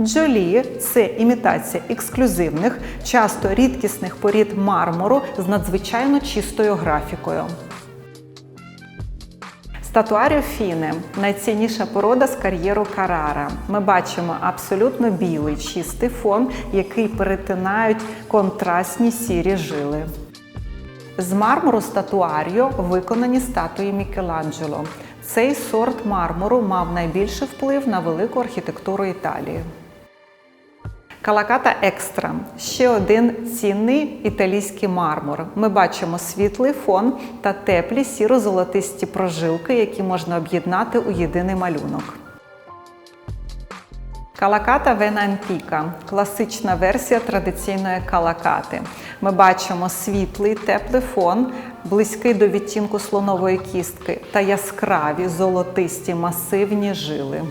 Джолі це імітація ексклюзивних, часто рідкісних порід мармуру з надзвичайно чистою графікою. Статуаріо Фіне найцінніша порода з кар'єру Карара. Ми бачимо абсолютно білий чистий фон, який перетинають контрастні сірі жили. З мармуру статуаріо виконані статуї Мікеланджело. Цей сорт мармуру мав найбільший вплив на велику архітектуру Італії. Калаката Екстра ще один цінний італійський мармур. Ми бачимо світлий фон та теплі сіро-золотисті прожилки, які можна об'єднати у єдиний малюнок. Калаката Вена Антіка класична версія традиційної калакати. Ми бачимо світлий теплий фон, близький до відтінку слонової кістки та яскраві золотисті масивні жили.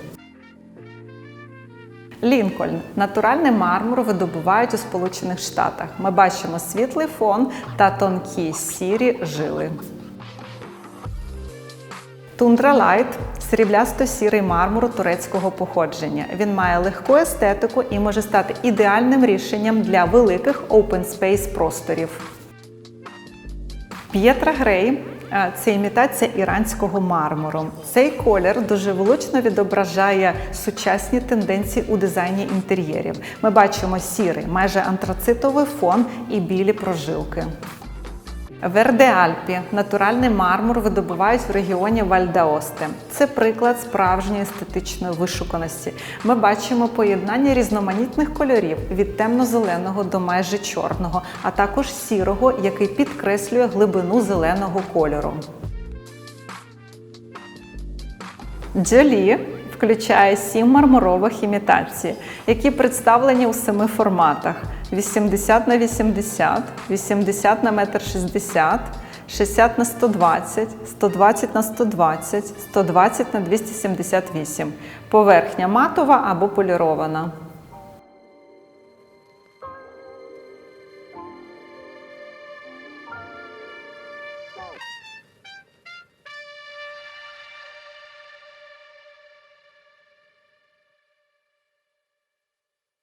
Лінкольн натуральний мармур видобувають у Сполучених Штатах. Ми бачимо світлий фон та тонкі сірі жили. Тундра Лайт сріблясто-сірий мармур турецького походження. Він має легку естетику і може стати ідеальним рішенням для великих open space просторів. П'єтра Грей це імітація іранського мармуру. Цей колір дуже влучно відображає сучасні тенденції у дизайні інтер'єрів. Ми бачимо сірий, майже антрацитовий фон і білі прожилки. Верде Альпі натуральний мармур видобувають в регіоні Вальдаосте. Це приклад справжньої естетичної вишуканості. Ми бачимо поєднання різноманітних кольорів від темно-зеленого до майже чорного, а також сірого, який підкреслює глибину зеленого кольору. Джолі включає сім мармурових імітацій, які представлені у семи форматах: 80 на 80, 80 на 1,60 м, 60 на 120, 120 на 120, 120 на 278. Поверхня матова або полірована.